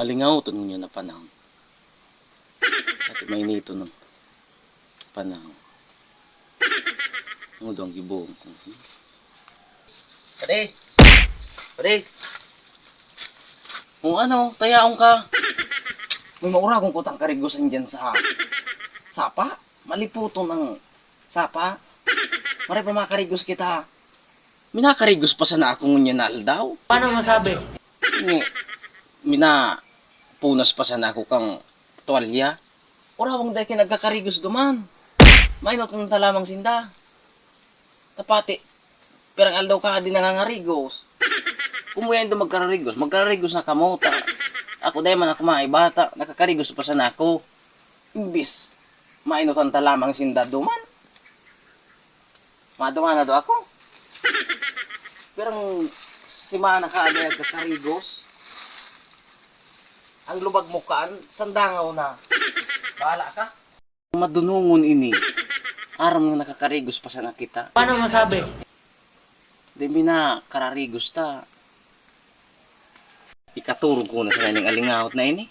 Alingaw to niya na panahon. At may nito ng panahon. Ngudong gibuong ko. Pare! Pare! Kung ano, tayaong ka. May maura kong kutang karigusan dyan sa sapa. Maliputo ng sapa. Mare pa makarigos kita. Minakarigos pa sana akong ngunyanal daw. Paano masabi? Ni, mina punas pa sana ako kang tuwalya. Ora wang dahil nagkakarigos duman. May not ng talamang sinda. Tapati, perang aldaw ka di nangangarigos. Kumuyan do magkarigos, magkarigos na kamuta. Ako dahil man ako mga bata, nakakarigos pa sana ako. Imbis, mainot ang talamang sinda duman. Maduman na do ako. Pero si mana ka ada nagkakarigos. Ang lubag mo kaan, sandangaw na. Bahala ka. Madunungon ini. Aram nga nakakarigos pa sa nakita. Paano masabi? Di mi na kararigos ta. Ikaturog ko na sa kanyang alingahot na ini.